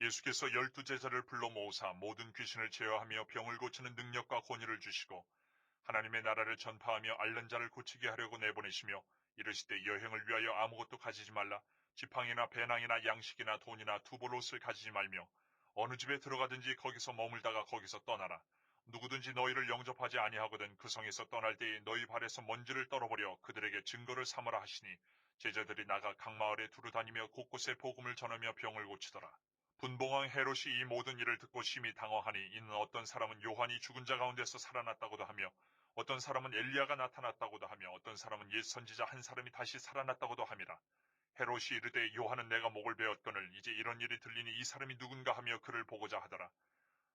예수께서 열두 제자를 불러 모으사 모든 귀신을 제어하며 병을 고치는 능력과 권위를 주시고 하나님의 나라를 전파하며 앓는 자를 고치게 하려고 내보내시며 이르시되 여행을 위하여 아무것도 가지지 말라 지팡이나 배낭이나 양식이나 돈이나 두벌 옷을 가지지 말며 어느 집에 들어가든지 거기서 머물다가 거기서 떠나라 누구든지 너희를 영접하지 아니하거든 그 성에서 떠날 때에 너희 발에서 먼지를 떨어버려 그들에게 증거를 삼으라 하시니 제자들이 나가 각 마을에 두루 다니며 곳곳에 복음을 전하며 병을 고치더라. 분봉왕 헤롯이 이 모든 일을 듣고 심히 당황하니 이는 어떤 사람은 요한이 죽은 자 가운데서 살아났다고도 하며 어떤 사람은 엘리야가 나타났다고도 하며 어떤 사람은 옛 선지자 한 사람이 다시 살아났다고도 함이라. 헤롯이 이르되 요한은 내가 목을 베었거늘 이제 이런 일이 들리니 이 사람이 누군가 하며 그를 보고자 하더라.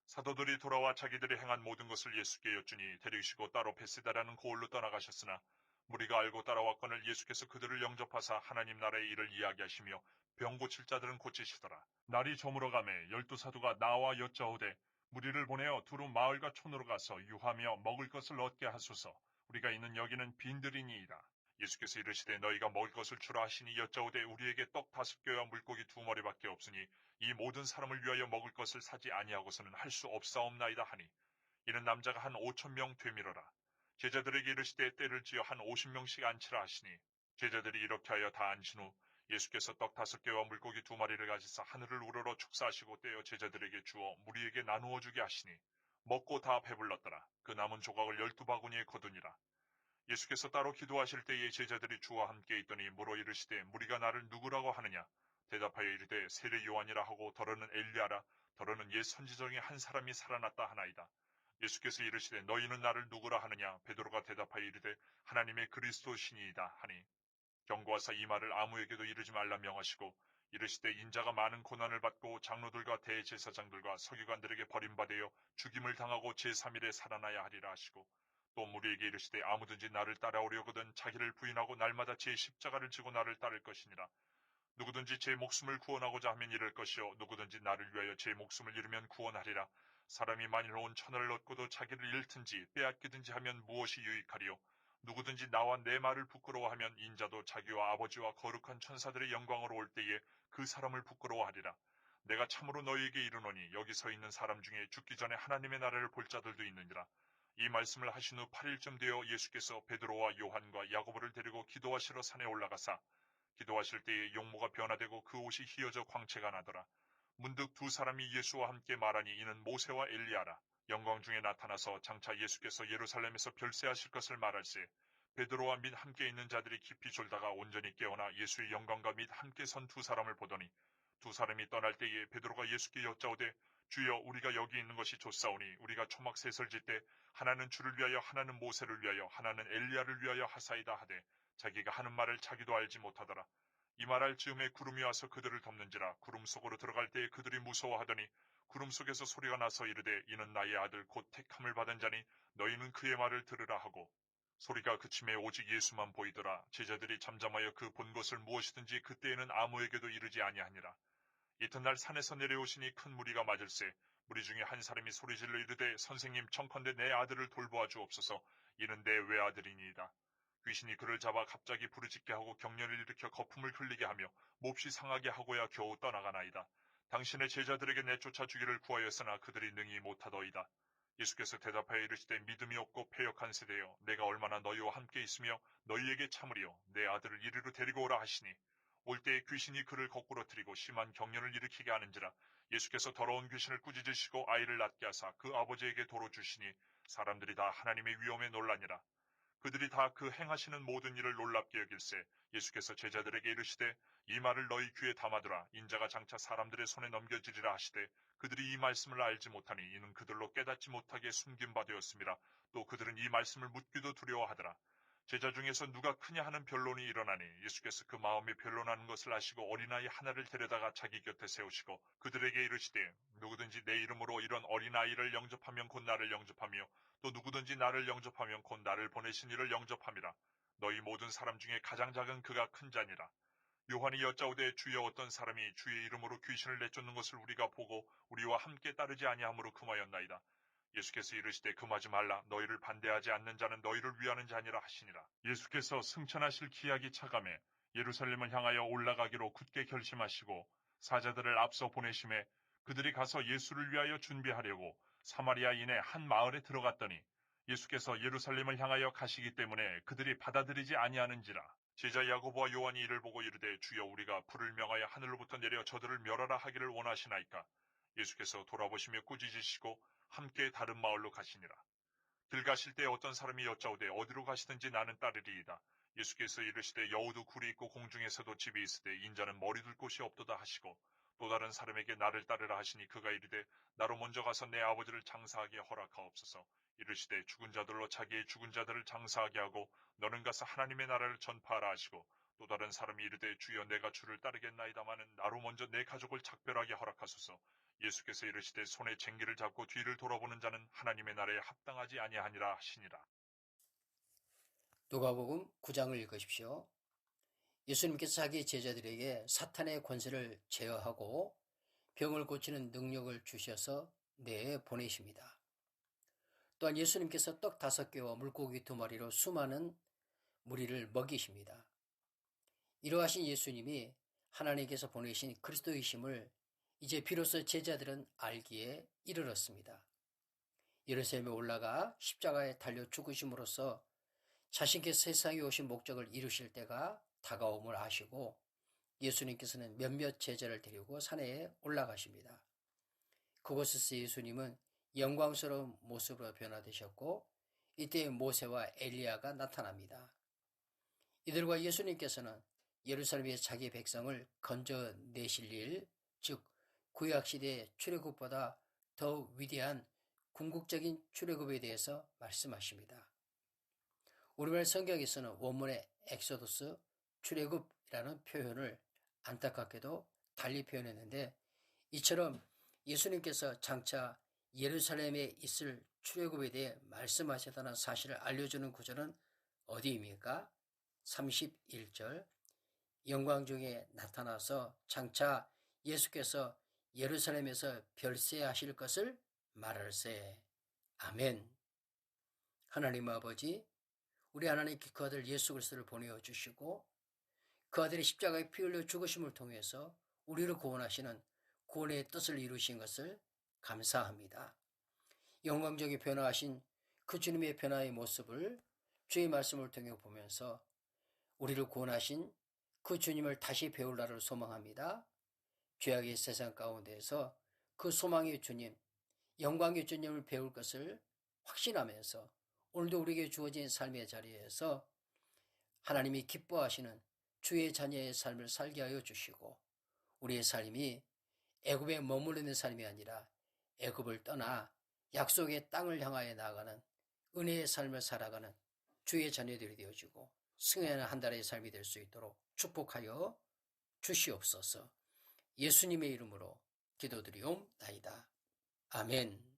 사도들이 돌아와 자기들이 행한 모든 것을 예수께 여쭈니 데리시고 따로 베세다라는 고을로 떠나가셨으나 무리가 알고 따라왔거늘 예수께서 그들을 영접하사 하나님 나라의 일을 이야기하시며 병 고칠 자들은 고치시더라. 날이 저물어 가매 열두 사도가 나와 여짜오되 무리를 보내어 두루 마을과 촌으로 가서 유하며 먹을 것을 얻게 하소서. 우리가 있는 여기는 빈들이니이다. 예수께서 이르시되 너희가 먹을 것을 주라 하시니 여짜오되 우리에게 떡 다섯 개와 물고기 두 마리밖에 없으니 이 모든 사람을 위하여 먹을 것을 사지 아니하고서는 할 수 없사옵나이다 하니 이는 남자가 한 오천 명 되밀어라. 제자들에게 이르시되 때를 지어 한 오십 명씩 앉히라 하시니 제자들이 이렇게 하여 다 앉힌 후 예수께서 떡 다섯 개와 물고기 두 마리를 가지사 하늘을 우러러 축사하시고 떼어 제자들에게 주어 무리에게 나누어 주게 하시니 먹고 다 배불렀더라. 그 남은 조각을 열두 바구니에 거두니라. 예수께서 따로 기도하실 때에 제자들이 주와 함께 있더니 물어 이르시되 무리가 나를 누구라고 하느냐 대답하여 이르되 세례 요한이라 하고 더러는 엘리야라 더러는 옛 선지 중에 한 사람이 살아났다 하나이다. 예수께서 이르시되 너희는 나를 누구라 하느냐 베드로가 대답하여 이르되 하나님의 그리스도시니이다 하니 경고하사 이 말을 아무에게도 이르지 말라 명하시고 이르시되 인자가 많은 고난을 받고 장로들과 대제사장들과 서기관들에게 버림받아 죽임을 당하고 제3일에 살아나야 하리라 하시고 또 무리에게 이르시되 아무든지 나를 따라오려거든 자기를 부인하고 날마다 제 십자가를 지고 나를 따를 것이니라. 누구든지 제 목숨을 구원하고자 하면 이를 것이요 누구든지 나를 위하여 제 목숨을 잃으면 구원하리라. 사람이 만일 온 천하를 얻고도 자기를 잃든지 빼앗기든지 하면 무엇이 유익하리요. 누구든지 나와 내 말을 부끄러워하면 인자도 자기와 아버지와 거룩한 천사들의 영광으로 올 때에 그 사람을 부끄러워하리라. 내가 참으로 너희에게 이르노니 여기 서 있는 사람 중에 죽기 전에 하나님의 나라를 볼 자들도 있느니라. 이 말씀을 하신 후 8일쯤 되어 예수께서 베드로와 요한과 야고보를 데리고 기도하시러 산에 올라가사 기도하실 때에 용모가 변화되고 그 옷이 휘어져 광채가 나더라. 문득 두 사람이 예수와 함께 말하니 이는 모세와 엘리야라. 영광 중에 나타나서 장차 예수께서 예루살렘에서 별세하실 것을 말할세 베드로와 및 함께 있는 자들이 깊이 졸다가 온전히 깨어나 예수의 영광과 및 함께 선 두 사람을 보더니 두 사람이 떠날 때에 베드로가 예수께 여짜오되 주여 우리가 여기 있는 것이 좋사오니 우리가 초막 셋을 짓때 하나는 주를 위하여 하나는 모세를 위하여 하나는 엘리야를 위하여 하사이다 하되 자기가 하는 말을 자기도 알지 못하더라. 이 말할 즈음에 구름이 와서 그들을 덮는지라 구름 속으로 들어갈 때에 그들이 무서워하더니 구름 속에서 소리가 나서 이르되 이는 나의 아들 곧 택함을 받은 자니 너희는 그의 말을 들으라 하고 소리가 그침에 오직 예수만 보이더라. 제자들이 잠잠하여 그 본 것을 무엇이든지 그때에는 아무에게도 이르지 아니하니라. 이튿날 산에서 내려오시니 큰 무리가 맞을세 무리 중에 한 사람이 소리질러 이르되 선생님 청컨대 내 아들을 돌보아 주옵소서 이는 내 외아들이니이다. 귀신이 그를 잡아 갑자기 부르짖게 하고 경련을 일으켜 거품을 흘리게 하며 몹시 상하게 하고야 겨우 떠나가나이다. 당신의 제자들에게 내쫓아 주기를 구하였으나 그들이 능히 못하더이다. 예수께서 대답하여 이르시되 믿음이 없고 패역한 세대여 내가 얼마나 너희와 함께 있으며 너희에게 참으리요? 내 아들을 이리로 데리고 오라 하시니. 올 때에 귀신이 그를 거꾸로 트리고 심한 경련을 일으키게 하는지라. 예수께서 더러운 귀신을 꾸짖으시고 아이를 낳게 하사 그 아버지에게 도로 주시니 사람들이 다 하나님의 위엄에 놀라니라 그들이 다 그 행하시는 모든 일을 놀랍게 여길세 예수께서 제자들에게 이르시되 이 말을 너희 귀에 담아두라 인자가 장차 사람들의 손에 넘겨지리라 하시되 그들이 이 말씀을 알지 못하니 이는 그들로 깨닫지 못하게 숨긴 바 되었습니다. 또 그들은 이 말씀을 묻기도 두려워하더라. 제자 중에서 누가 크냐 하는 변론이 일어나니 예수께서 그 마음에 변론하는 것을 아시고 어린아이 하나를 데려다가 자기 곁에 세우시고 그들에게 이르시되 누구든지 내 이름으로 이런 어린아이를 영접하면 곧 나를 영접하며 또 누구든지 나를 영접하면 곧 나를 보내신 이를 영접함이라. 너희 모든 사람 중에 가장 작은 그가 큰 자니라. 요한이 여짜오되 주여 어떤 사람이 주의 이름으로 귀신을 내쫓는 것을 우리가 보고 우리와 함께 따르지 아니하므로 금하였나이다. 예수께서 이르시되 금하지 말라. 너희를 반대하지 않는 자는 너희를 위하는 자니라 하시니라. 예수께서 승천하실 기약이 차감해 예루살렘을 향하여 올라가기로 굳게 결심하시고 사자들을 앞서 보내심에 그들이 가서 예수를 위하여 준비하려고 사마리아인의 한 마을에 들어갔더니 예수께서 예루살렘을 향하여 가시기 때문에 그들이 받아들이지 아니하는지라. 제자 야고보와 요한이 이를 보고 이르되 주여 우리가 불을 명하여 하늘로부터 내려 저들을 멸하라 하기를 원하시나이까. 예수께서 돌아보시며 꾸짖으시고 함께 다른 마을로 가시니라. 길 가실 때 어떤 사람이 여짜오되 어디로 가시든지 나는 따르리이다. 예수께서 이르시되 여우도 굴이 있고 공중에서도 집이 있으되 인자는 머리 둘 곳이 없도다 하시고 또 다른 사람에게 나를 따르라 하시니 그가 이르되 나로 먼저 가서 내 아버지를 장사하게 허락하옵소서. 이르시되 죽은 자들로 자기의 죽은 자들을 장사하게 하고 너는 가서 하나님의 나라를 전파하라 하시고 또 다른 사람이 이르되 주여 내가 주를 따르겠나이다마는 나로 먼저 내 가족을 작별하게 허락하소서. 예수께서 이르시되 손에 쟁기를 잡고 뒤를 돌아보는 자는 하나님의 나라에 합당하지 아니하니라 하시니라. 누가복음 9장을 읽으십시오. 예수님께서 자기 제자들에게 사탄의 권세를 제어하고 병을 고치는 능력을 주셔서 내에 보내십니다. 또한 예수님께서 떡 다섯 개와 물고기 두 마리로 수많은 무리를 먹이십니다. 이러하신 예수님이 하나님께서 보내신 그리스도이심을 이제 비로소 제자들은 알기에 이르렀습니다. 예루살렘에 올라가 십자가에 달려 죽으심으로써 자신께서 세상에 오신 목적을 이루실 때가 다가옴을 아시고 예수님께서는 몇몇 제자를 데리고 산에 올라가십니다. 그곳에서 예수님은 영광스러운 모습으로 변화되셨고 이때 모세와 엘리야가 나타납니다. 이들과 예수님께서는 예루살렘의 자기 백성을 건져내실 일, 즉 구약시대의 출애굽보다 더 위대한 궁극적인 출애굽에 대해서 말씀하십니다. 우리말 성경에서는 원문의 엑소더스 출애굽이라는 표현을 안타깝게도 달리 표현했는데 이처럼 예수님께서 장차 예루살렘에 있을 출애굽에 대해 말씀하셨다는 사실을 알려주는 구절은 어디입니까? 31절 영광 중에 나타나서 장차 예수께서 예루살렘에서 별세하실 것을 말할세. 아멘. 하나님 아버지, 우리 하나님께 그 아들 예수 그리스도를 보내어 주시고 그 아들의 십자가에 피 흘려 죽으심을 통해서 우리를 구원하시는 구원의 뜻을 이루신 것을 감사합니다. 영광적인 변화하신 그 주님의 변화의 모습을 주의 말씀을 통해 보면서 우리를 구원하신 그 주님을 다시 배울 날을 소망합니다. 죄악의 세상 가운데에서 그 소망의 주님, 영광의 주님을 배울 것을 확신하면서 오늘도 우리에게 주어진 삶의 자리에서 하나님이 기뻐하시는 주의 자녀의 삶을 살게 하여 주시고 우리의 삶이 애굽에 있는 삶이 아니라 애굽을 떠나 약속의 땅을 향하여 나아가는 은혜의 삶을 살아가는 주의 자녀들이 되어지고 승리하는 한 달의 삶이 될 수 있도록 축복하여 주시옵소서. 예수님의 이름으로 기도드리옵나이다. 아멘.